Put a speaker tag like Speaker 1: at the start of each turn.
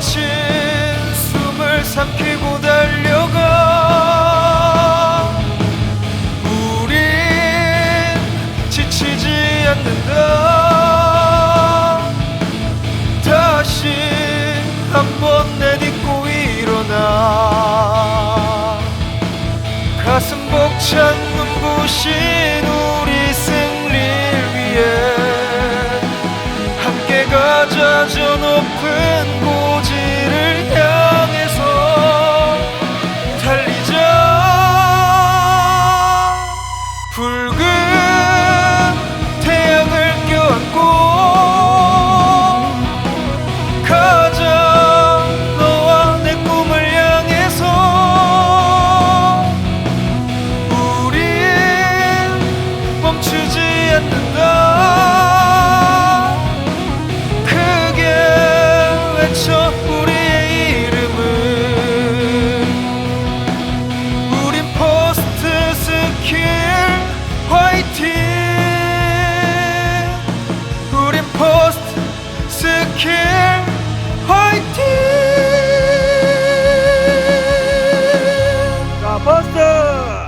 Speaker 1: 지나친 숨을 삼키고 달려가 우린 지치지 않는다. 다시 한번 내딛고 일어나. 가슴 벅찬 눈부신 우리 승리를 위해 함께 가자. 저 높은 곳. 외쳐 우리의 이름을. 우린 포스트 스킬 화이팅. 우린 포스트 스킬 화이팅. 자
Speaker 2: 포스트!